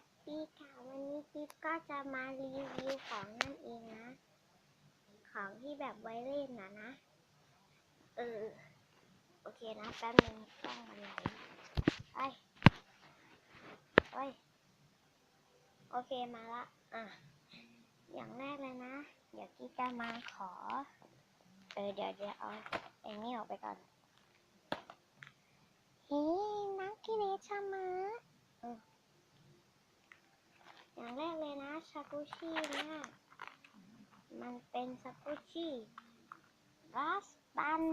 สดีค่ะวันนี้กิ๊ก็จะมารีวิวของนั่นเองนะ ของที่แบบไว้เล่นนะนะ เออ โอเคนะแป๊บนึงต้องมันไหลไปไปโอเคมาละ อะ อย่างแรกเลยนะ เดี๋ยวกิ๊จะมาขอ เออเดี๋ยวเดี๋ยวเอาไอ้นี่ออกไปก่อน เฮ้นักกิเลสชะมะ อย่างแรกเลยนะซากุชิเนี่ยมันเป็นซากุชิรัสตัน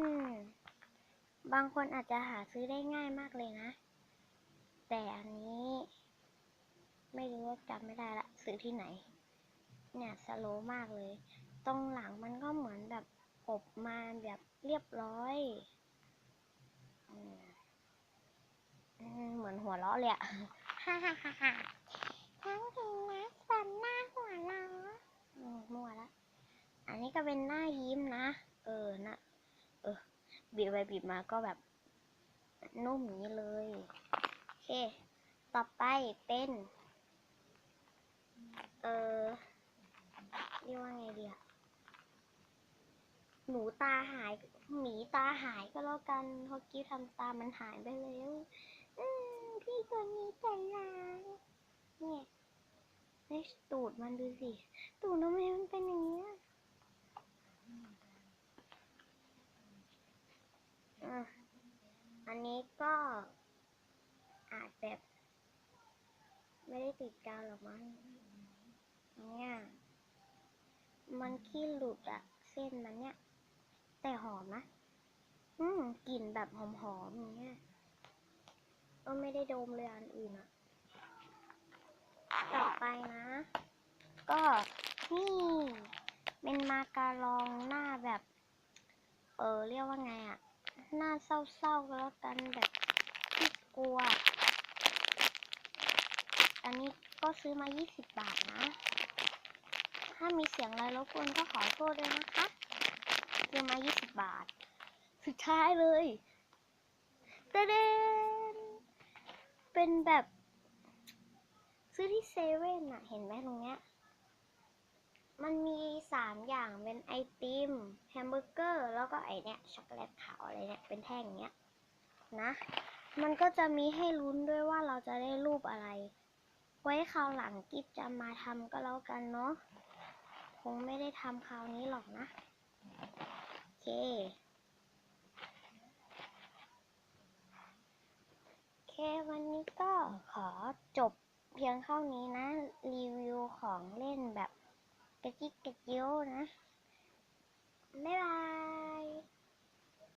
บางคนอาจจะหาซื้อได้ง่ายมากเลยนะ แต่อันนี้ ไม่รู้ว่าจำไม่ได้ละซื้อที่ไหน เนี่ยสโลมากเลย ตรงหลังมันก็เหมือนแบบอบมาแบบเรียบร้อยเหมือนหัวเราะเลยอะฮ่าฮ่าฮ่าฮ่าทั้งถึงนะสันหน้าหัวเราะอืมมั่วละ อั นี้ก็เป็นหน้ายิ้มนะ เออนะเออบีบไปบีบมาก็แบบ นุ่มอย่างนี้เลยโอเค ต่อไปเป็น เออเรียกว่าไงดีอะหนูตาหาย หมีตาหายก็แล้วกันเพราะกี้ทำตามันหายไปแล้วพี่ตัวนี้ใจร้ายเนี่ยเฮ้ยตูดมันดูสิ ตูดทำไมมันเป็นอย่างนี้ยอะ อันนี้ก็อาจแบบ ไม่ได้ติดกาวหรอกมั้งเนี่ยมันขี้หลุดอะเส้นมันเนี่ย แต่หอมนะ อืมกลิ่นแบบหอมๆอย่างเงี้ยก็ไม่ได้ดมเลยอันอื่นอะต่อไปนะ ก็นี่เป็นมาการองหน้าแบบ เออเรียกว่าไงอะ หน้าเศร้าๆแล้วกันแบบที่กลัว อันนี้ก็ซื้อมา 20 บาทนะ ถ้ามีเสียงอะไรรบกวนก็ขอโทษด้วยนะคะ ซื้อมา 20 บาท สุดท้ายเลยเตเดนเป็นแบบ ซื้อที่เซเว่นอะเห็นไหมตรงเนี้ย มันมี สามอย่างเป็นไอติมแฮมเบอร์เกอร์ แล้วก็ไอเนี้ยช็อกโกแลตขาวอะไรเนี่ยเป็นแท่งเงี้ยนะ มันก็จะมีให้ลุ้นด้วยว่าเราจะได้รูปอะไร ไว้คราวหลังกิฟจะมาทำก็แล้วกันเนาะคงไม่ได้ทำคราวนี้หรอกนะ โอเคโอเควันนี้ก็ขอจบเพียงเท่านี้นะ รีวิวของเล่นแบบ กะจิกกระเจียวนะ บ๊ายบาย